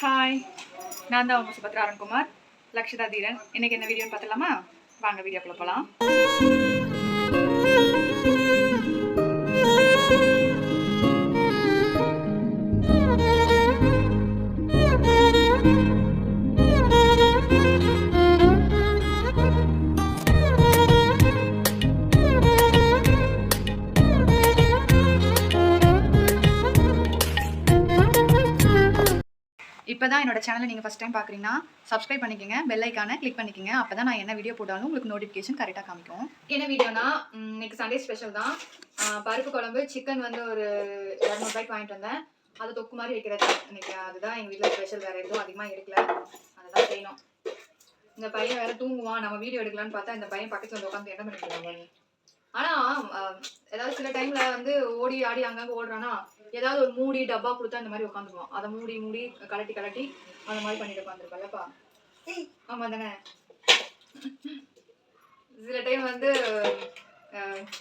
Hi நான் தான் உங்கள் சுபத்ரா அருண்குமார். லக்ஷிதா தீரன். இன்றைக்கி என்ன வீடியோன்னு பார்த்துலாமா வாங்க வீடியோக்குள்ள போகலாம் இப்போ தான் என்னோட சேனலை நீங்கள் ஃபஸ்ட் டைம் பார்க்குறீங்கன்னா சப்ஸ்கிரைப் பண்ணிக்கோங்க பெல் ஐக்கானை கிளிக் பண்ணிக்கோங்க. அப்போ தான் நான் என்ன வீடியோ போட்டாலும் உங்களுக்கு நோட்டிஃபிகேஷன் கரெக்டாக காமிக்கும். என்ன வீடியோனா இன்னைக்கு சண்டே ஸ்பெஷல் தான். பருப்பு குழம்பு சிக்கன் வந்து ஒரு இரநூறுபாய்க்கு வாங்கிட்டு வந்தேன். அது தொக்கு மாதிரி வைக்கிறது. இன்னைக்கு அதுதான் எங்கள் வீட்டில் ஸ்பெஷல் வேறு எதுவும் அதிகமாக எடுக்கல. அதுதான் செய்யணும். இந்த பையன் வேற தூங்குவான். நம்ம வீடியோ எடுக்கலாம்னு பார்த்தா இந்த பையன் பக்கத்தில் வந்து உட்காந்து என்ன பண்ணிட்டு ஆனா ஆனால் ஏதாவது சில டைமில் வந்து ஓடி ஆடி அங்கங்கே ஓடுறானா ஏதாவது ஒரு மூடி டப்பா கொடுத்தா இந்த மாதிரி உட்காந்துக்குவோம் அதை மூடி மூடி கலட்டி கலட்டி அந்த மாதிரி பண்ணிட்டு உட்காந்துருக்கல்லப்பா ஆமா தானே சில டைம் வந்து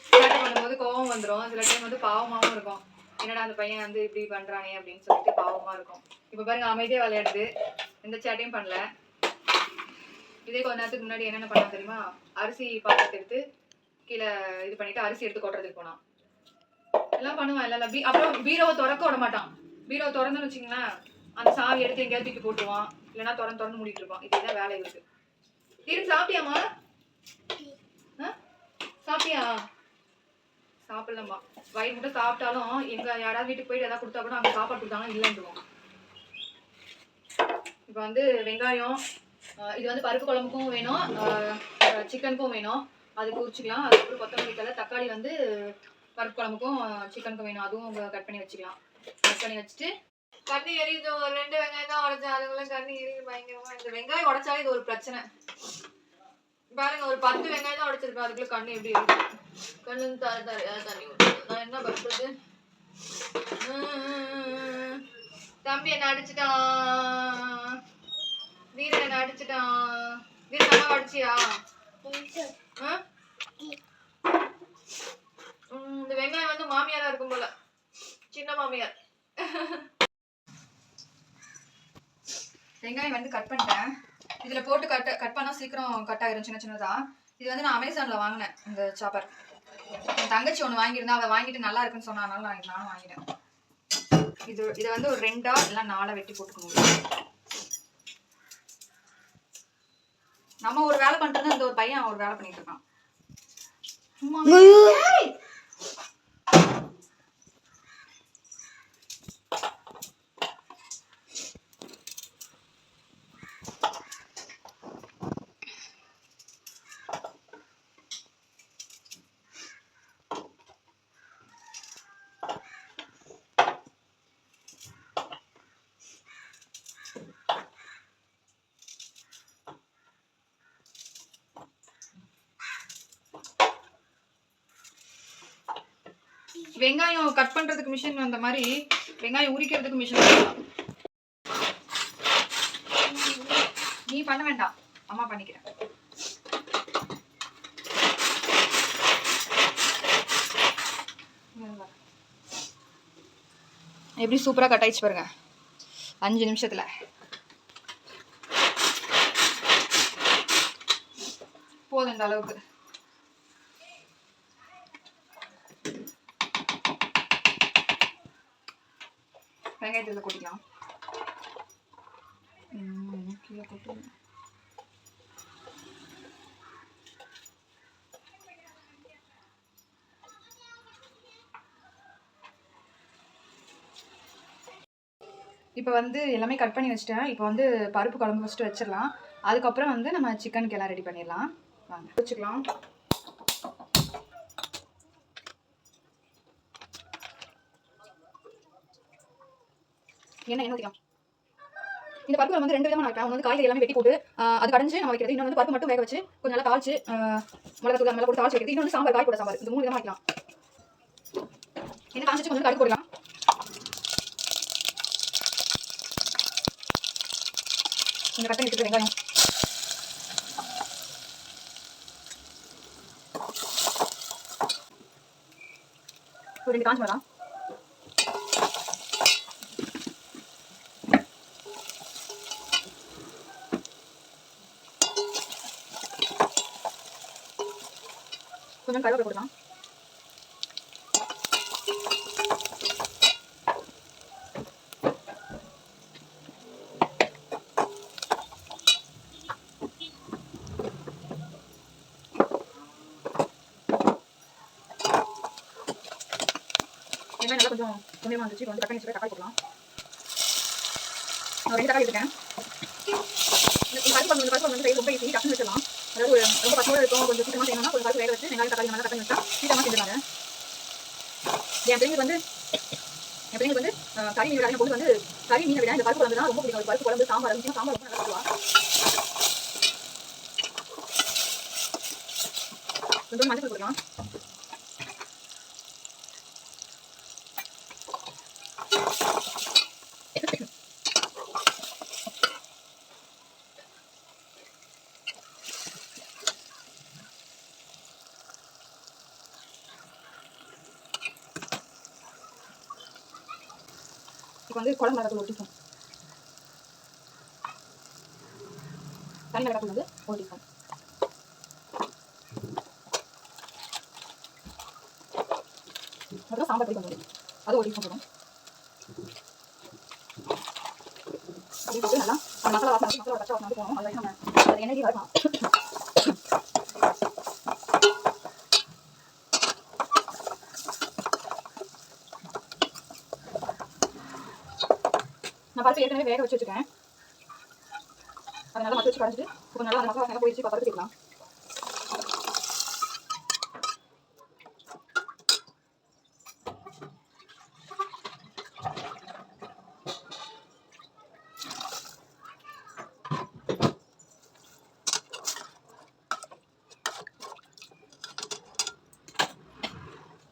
சேட்டை பண்ணும்போது கோவம் வந்துடும் சில டைம் வந்து பாவமாகவும் இருக்கும். என்னடா அந்த பையன் வந்து இப்படி பண்றானே அப்படின்னு சொல்லிட்டு பாவமா இருக்கும். இப்போ பாருங்க அமைதியா விளையாடுது. எந்த சேட்டையும் பண்ணல. இதே கொஞ்ச நேரத்துக்கு முன்னாடி என்னென்ன பண்ணா தெரியுமா? அரிசி பாத்திரத்தை எடுத்து கீழே இது பண்ணிட்டு அரிசி எடுத்து கொட்டுறதுக்கு போனான். எல்லாம் பண்ணுவான் இல்லை பீ அப்புறம் பீரோவை திறக்க விட மாட்டான். பீரோவை திறந்துன்னு வச்சிங்களேன் அந்த சாவி எடுத்து எங்கேயாவது தூக்கி போட்டுருவான். இல்லைன்னா திறந்து திறந்து மூடிட்டு இருப்பான். இதுதான் வேலை இருக்கு தீரம் சாப்பிட்டியாமா ஆ? சாப்பிட்டியா? சாப்பிடலம்மா. வயிறு மட்டும் சாப்பிட்டாலும் எங்க யாராவது வீட்டுக்கு போயிட்டு எதாவது கொடுத்தா கூட அங்கே சாப்பாடு கொடுத்தாலும் இல்லைன்றுவோம் இப்போ வந்து வெங்காயம் இது வந்து பருப்பு குழம்புக்கும் வேணும் சிக்கனுக்கும் வேணும். அது குறிச்சிக்கலாம் அதுக்கப்புறம் கொத்தமல்லி தலை தக்காளி வந்து பருப்பு குழம்புக்கும் சிக்கனுக்கும் வேணும். அதுவும் கட் பண்ணி வச்சுக்கலாம். கட் பண்ணி வச்சுட்டு கண்ணி எரியுது. ஒரு ரெண்டு வெங்காயம் தான் உடைச்சேன். அதுக்குள்ள கண்ணி எரியுது பயங்கரமா. இந்த வெங்காயம் உடைச்சாலே இது ஒரு பிரச்சனை. பாருங்க ஒரு பத்து வெங்காயம் தான் உடைச்சிருக்கேன் அதுக்குள்ள கண்ணு எப்படி இருக்கு? கண்ணு தர தரையா தண்ணி நான் என்ன பண்றது? உம். தம்பி என்ன அடிச்சிட்டான்? வீர என்ன அடிச்சிட்டான்? வீர நல்லா அடிச்சியா? இந்த வெங்காயம் வந்து மாமியாரா இருக்கும் போல. சின்ன மாமியார். வெங்காயம் வந்து கட் பண்ணிட்டேன். இதுல போட்டு கட் கட் பண்ணா சீக்கிரம் கட் ஆயிரும் சின்ன சின்னதா. இது வந்து நான் அமேசான்ல வாங்கினேன் இந்த சாப்பர் என் தங்கச்சி ஒன்று வாங்கியிருந்தா அவள் வாங்கிட்டு நல்லா இருக்குன்னு சொன்னா அதனால நான் நானும் வாங்கிட்டேன். இது இதை வந்து ஒரு ரெண்டா இல்லை நாலா வெட்டி போட்டுக்கணும். நம்ம ஒரு வேலை பண்றது இந்த ஒரு பையன் அவன் ஒரு வேலை பண்ணிட்டு இருக்கான். வெங்காயம் கட் பண்ணுறதுக்கு மிஷின் வந்த மாதிரி வெங்காயம் உரிக்கிறதுக்கு மிஷின் நீ பண்ண வேண்டாம். அம்மா பண்ணிக்கிறேன். எப்படி சூப்பராக கட் ஆயிடுச்சு பாருங்க. அஞ்சு நிமிஷத்தில். போதும் இந்த அளவுக்கு. வெங்காயத்தை இதில் கொட்டிக்கலாம். கீழே இப்போ வந்து எல்லாமே கட் பண்ணி வச்சிட்டேன். இப்போ வந்து பருப்பு குழம்பு ஃபஸ்ட்டு வச்சிடலாம். அதுக்கப்புறம் வந்து நம்ம சிக்கனுக்கு எல்லாம் ரெடி பண்ணிடலாம். வாங்க. வச்சுக்கலாம். என்ன என்ன ஊற்றிக்கலாம் இந்த பருப்பு வந்து ரெண்டு விதமாக நான் ஒன்று வந்து காய்கறி எல்லாமே வெட்டி போட்டு அது கடைஞ்சு நம்ம வைக்கிறது. இன்னொன்று வந்து பருப்பு மட்டும் வேக வச்சு கொஞ்சம் நல்லா தாளிச்சு மிளகா தூள் மேலே போட்டு தாளிச்சு வைக்கிறது. இன்னொன்று சாம்பார் காய் போட சாம்பார். இந்த மூணு விதமாக வைக்கலாம். என்ன காய்ச்சி கொஞ்சம் கடுப்பு போடலாம் இந்த கட்டை பண்ணி வெங்காயம். ஒரு ரெண்டு காஞ்சி மிளகா. கொஞ்சம் கருவேப்பிலை போடலாம் வெங்காயம் நல்லா கொஞ்சம் கொஞ்சமாக வந்துச்சு இப்போ வந்து கட் பண்ணி வச்சுட்டு தக்காளி போடலாம் நான் ரெண்டு தக்காளி இருக்கேன் இந்த பருப்பு வந்து பருப்பு வந்து ரொம்ப ஈஸி டக்குன்னு வச்சிடலாம். அதாவது ஒரு ரொம்ப பச்சோட இருக்கும் கொஞ்சம் சீக்கிரமாக செய்யணும்னா கொஞ்சம் பருப்பு வேக வச்சு வெங்காயம் தக்காளி நல்லா கட்டணி வச்சா சீக்கிரமாக செஞ்சுருவாங்க என் பிள்ளைங்களுக்கு வந்து என் பிள்ளைங்களுக்கு வந்து கறி மீன் விட பொண்ணு வந்து கறி மீனை விட இந்த பருப்பு குழம்பு தான் ரொம்ப பிடிக்கும் பருப்பு குழம்பு சாம்பார் முக்கியம் சாம்பார் ரொம்ப நல்லா சாப்பிடுவா கொஞ்சம் மஞ்சள் போடலாம் இப்போ வந்து குழம்பு மிளகாத்தூள் ஒட்டிக்கும் தண்ணி தனி மிளகாத்தூள் வந்து ஒரு அப்புறம் சாம்பார் பொடி கொஞ்சம் அது ஓட்டிக்கும் போதும் போடும் அப்படி போட்டு நல்லா மசாலா வாசனை மசாலா பச்சை வாசனை போகணும் அது நம்ம அது எனர்ஜி வரலாம் நான் பருப்பு ஏற்கனவே வேக வச்சு வச்சுருக்கேன் அதை நல்லா மத்து வச்சு கடைஞ்சிட்டு இப்போ நல்லா அந்த மசாலா நல்லா போயிடுச்சு இப்போ பருப்பு சேர்க்கலாம்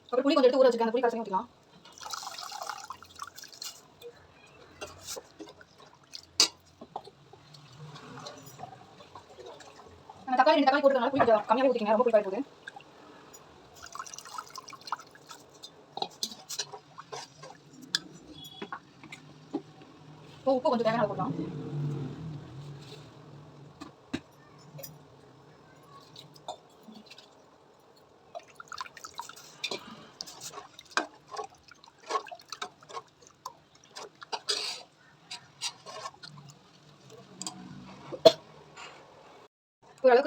அப்புறம் புளி கொஞ்சம் எடுத்து ஊற வச்சுருக்கேன் அந்த புளி கரைச்சி ஊற்றிக்கலாம் நம்ம தக்காளி ரெண்டு தக்காளி போட்டுக்கனால புளி கொஞ்சம் கம்மியாக ஊற்றிக்கங்க ரொம்ப புளி போகுது இப்போ உப்பு கொஞ்சம் தேவையான அளவு போடலாம்.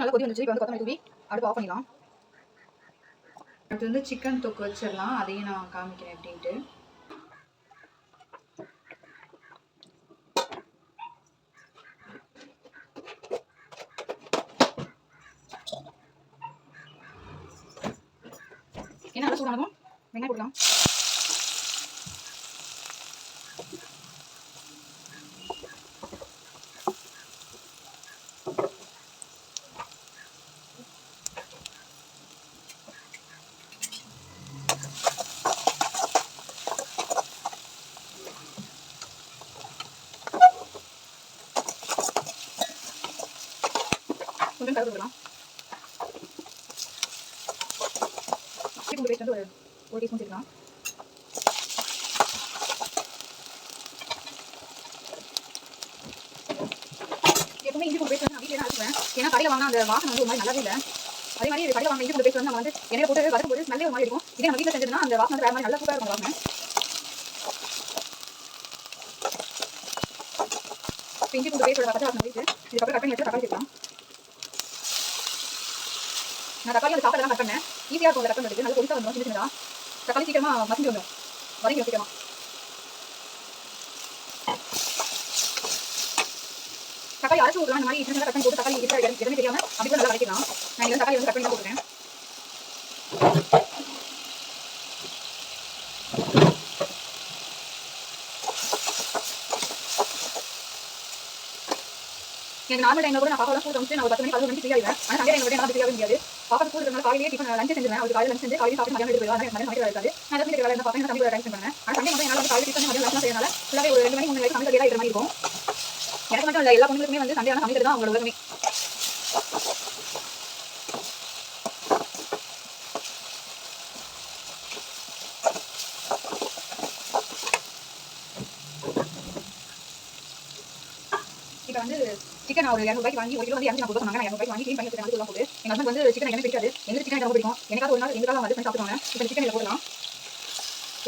ஓரளவுக்கு நல்லா கொதி வந்துச்சு. இப்போ வந்து கொத்தமல்லி தூவி அடுப்பு ஆஃப் பண்ணிடலாம். அடுத்து வந்து சிக்கன் தொக்கு வச்சிடலாம். அதையும் நான் காமிக்கிறேன் எப்படின்ட்டு என்ன சூடானதும் வெங்காயம் போடலாம் கொஞ்சம் பேஸ்ட் வந்து ஒரு ஒரு டீஸ்பூன் சேர்க்கலாம் எப்பவுமே இஞ்சி பூண்டு பேஸ்ட் வந்து நான் வீட்டில் தான் ஏன்னா கடையில் வாங்கினா அந்த வாசனை வந்து ஒரு மாதிரி நல்லாவே இல்லை. அதே மாதிரி இது கடையில் வாங்கின இஞ்சி பூண்டு பேஸ்ட் வந்து நம்ம வந்து எண்ணெயில் போட்டு வதக்கும் போது நல்ல ஒரு மாதிரி இருக்கும். இதே நம்ம வீட்டில் செஞ்சதுன்னா அந்த வாசனை வந்து வேறு மாதிரி நல்லா சூப்பராக இருக்கும் வாசனை இப்போ இஞ்சி பூண்டு பேஸ்டோட வாசனை இதுக்கப்புறம் கட் பண்ணி வச்சு தக்காளி சேர்க்கலாம். நான் தக்காளி அந்த சாப்பாடு கட் பண்ணேன் ஈஸியாக இருக்கும் அந்த கட் பண்ணுறது நல்ல பொடிசா வந்துடும் சின்ன சின்னதாக தக்காளி சீக்கிரமா மசிஞ்சு வந்துடும் வதங்கி சீக்கிரமா. தக்காளி அரைச்சு விடலாம் இந்த மாதிரி சின்ன சின்ன கட் பண்ணி போட்டு தக்காளி இருக்கிற எதுவுமே தெரியாமல் அப்படி நல்லா வதக்கிக்கலாம் நான் இங்க தக்காளி வந்து கட் பண்ணி தான் போட்டுருக்கேன். எனக்கு நார்மல் டைமில் கூட நான் பாப்பாலாம் ஸ்கூல் வந்து நான் ஒரு பத்து மணி பதினொரு மணிக்கு ஃப்ரீ ஆயிடுவேன். ஆனால் சண்டே டைம் நான் ஃப்ரீயாக முடியாது. பாப்பா ஸ்கூல் இருக்கிறனால காலையிலே டிஃபன் லஞ்ச் செஞ்சிருவேன். அவருக்கு காலையில் லஞ்ச் செஞ்சு காலையில் சாப்பிட்டு மதியம் எடுத்து போயிடுவா அதனால மதியம் சமைக்க இருக்காது நான் எதாவது வேலை இருந்தால் பாப்பா தம்பி டைம் ஸ்பெண்ட் பண்ணேன் ஆனால் சண்டே மட்டும் என்னால் வந்து காலையில் டிஃபன் மதியம் லஞ்ச் செய்யறனால ஃபுல்லாவே ஒரு ரெண்டு மணி மூணு வரைக்கும் சமைக்க இருக்கிற மாதிரி இருக்கும். எனக்கு மட்டும் இல்லை எல்லா பொண்ணுங்களுக்குமே வந்து சண்டே ஆனால் சமைக்கிறது தான் அவங்களோட உலகமே இப்போ வந்து சிக்கன் ஒரு இரநூறுபாய்க்கு வாங்கி ஒரு கிலோ வந்து இரநூத்தி நாற்பது சொன்னாங்க. நான் இரநூறுபாய்க்கு வாங்கி க்ளீன் பண்ணி வச்சுருக்கேன் அது போது எங்கள் ஹஸ்பண்ட் வந்து சிக்கன் எனக்கு பிடிக்காது. எனக்கு சிக்கன் ரொம்ப பிடிக்கும். எனக்காக ஒரு நாள் எங்களுக்காக வந்து பண்ணி சாப்பிடுவாங்க இப்போ சிக்கன் இதில் போடலாம்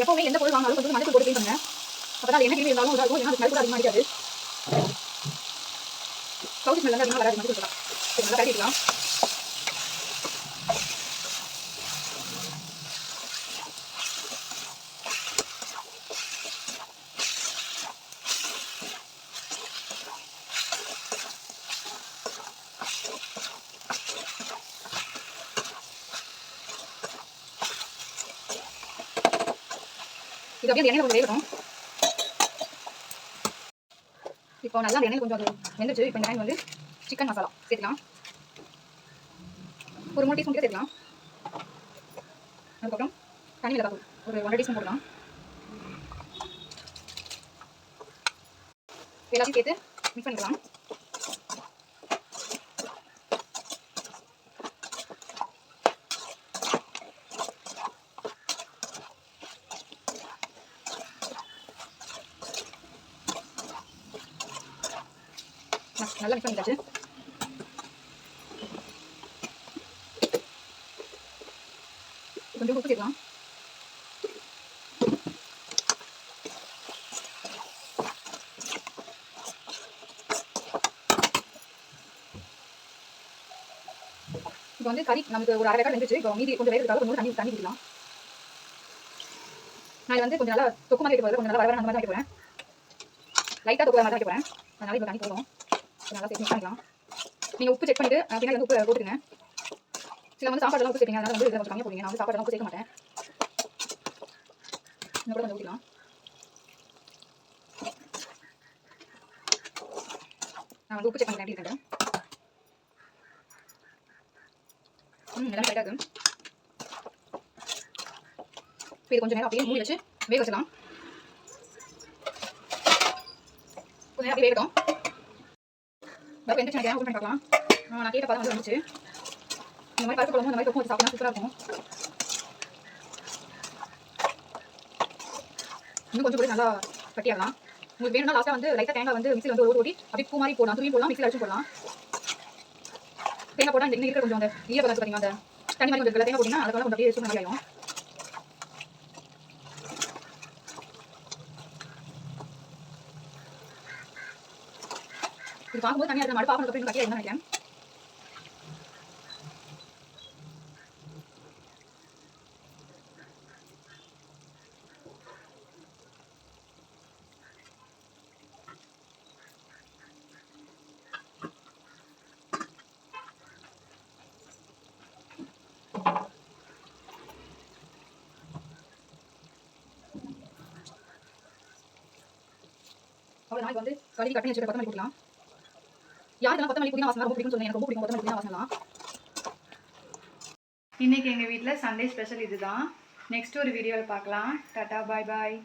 எப்பவுமே எந்த பொருள் வாங்கினாலும் கொஞ்சம் மஞ்சள் போட்டு க்ளீன் பண்ணுங்க. அப்போ தான் என்ன கிளீன் இருந்தாலும் இதாகும். ஏன்னா அது ஸ்மெல் கூட அதிகமாக அடிக்காது. கவுச்சி ஸ்மெல் வந்து அதிகமாக வராது. மட்டும் சொல்லலாம் நல்லா கட்டிக்கலாம் இது அப்படியே எண்ணெயில் கொஞ்சம் வேகட்டும். இப்போ நல்லா எண்ணெயில் கொஞ்சம் அது வெந்துச்சு இப்போ இந்த டைம் வந்து சிக்கன் மசாலா சேர்த்துக்கலாம். ஒரு மூணு டீஸ்பூன் கிட்ட சேர்க்கலாம் அதுக்கப்புறம் தனி மிளகாய் தூள் ஒரு ஒன்றரை டீஸ்பூன் போடலாம் எல்லாத்தையும் சேர்த்து மிக்ஸ் பண்ணிக்கலாம். நல்லா மிக்ஸ் பண்ணிட்டாச்சு. கொஞ்சம் உப்பு சேர்க்கலாம். இப்போ வந்து கறி நமக்கு ஒரு அரை வேக்காடு வெந்துச்சு இப்போ மீதி கொஞ்சம் வேகிறதுக்காக கொஞ்சம் தண்ணி தண்ணி ஊற்றிக்கலாம் நான் இது வந்து கொஞ்சம் நல்லா தொக்கு மாதிரி வைக்க போகிறேன் கொஞ்சம் நல்லா வர வர அந்த மாதிரி வைக்க போகிறேன் லைட்டாக தொக்கு மாதிரி வைக்க போகிறேன் அதனால இப்போ தண்ணி போடுவோம் நல்லா சேர்த்து மிக்ஸ் பண்ணிக்கலாம். நீங்கள் உப்பு செக் பண்ணிட்டு அஹ், பின்னாடி வந்து உப்பு போட்டுருங்க சில வந்து சாப்பாடுலாம் உப்பு சேர்ப்பீங்க அதனால் வந்து இதில் கொஞ்சம் கம்மியாக போடுங்க நான் வந்து சாப்பாடுலாம் உப்பு சேர்க்க மாட்டேன். இன்னும் கூட கொஞ்சம் ஊற்றிக்கலாம் நான் வந்து உப்பு செக் பண்ணிட்டேன் எப்படி இருக்கேன் ம் எல்லாமே கரெக்டாக இருக்கு. இப்போ இது கொஞ்சம் நேரம் அப்படியே மூடி வச்சு வேக வச்சுக்கலாம். கொஞ்சம் நேரம் அப்படியே வேகட்டும். பருப்பு எந்த நினைக்கிறேன் ஓப்பன் பண்ணி பார்க்கலாம்? நான் கேட்ட பதம் வந்து வந்துச்சு இந்த மாதிரி பருப்பு குழம்பு இந்த மாதிரி தொப்பு வச்சு சாப்பிட்டா சூப்பராக இருக்கும். இன்னும் கொஞ்சம் கூட நல்லா கட்டிடலாம் உங்களுக்கு வேணும்னா லாஸ்ட்டாக வந்து லைட்டாக தேங்காய் வந்து மிக்சியில் வந்து ஒரு ஓட்டி அப்படியே பூ மாதிரி போடலாம் துருவி போடலாம் மிக்சியில் அடிச்சு போடலாம். தேங்காய் போட்டால் இந்த இன்னும் இருக்கிற கொஞ்சம் அந்த ஈரப்பதம் பார்த்தீங்கன்னா அந்த தண்ணி மாதிரி கொஞ்சம் தேங்காய் போட்டிங்கன்னா அதுக்கெல்லாம் கொஞ்சம் அப்படியே சூடு மாதிரி இது பார்க்கும்போது தனியாக இருக்கிற மாடு பார்க்கணும் அப்படின்னு கட்டியா நினைக்கிறேன். அவ்வளோ நாளைக்கு வந்து கழுவி கட்டி வச்சுட்டு கொத்தமல்லி கொடுக்கலாம் யாருக்கெல்லாம் கொத்தமல்லி புதினா வாசனை ரொம்ப சொல்லுங்க. எனக்கு ரொம்ப பிடிக்கும் கொத்தமல்லி புதினா இன்னைக்கு எங்கள் வீட்டில் சண்டே ஸ்பெஷல் இதுதான். நெக்ஸ்ட் ஒரு வீடியோவில் பார்க்கலாம். டாடா பாய் பாய்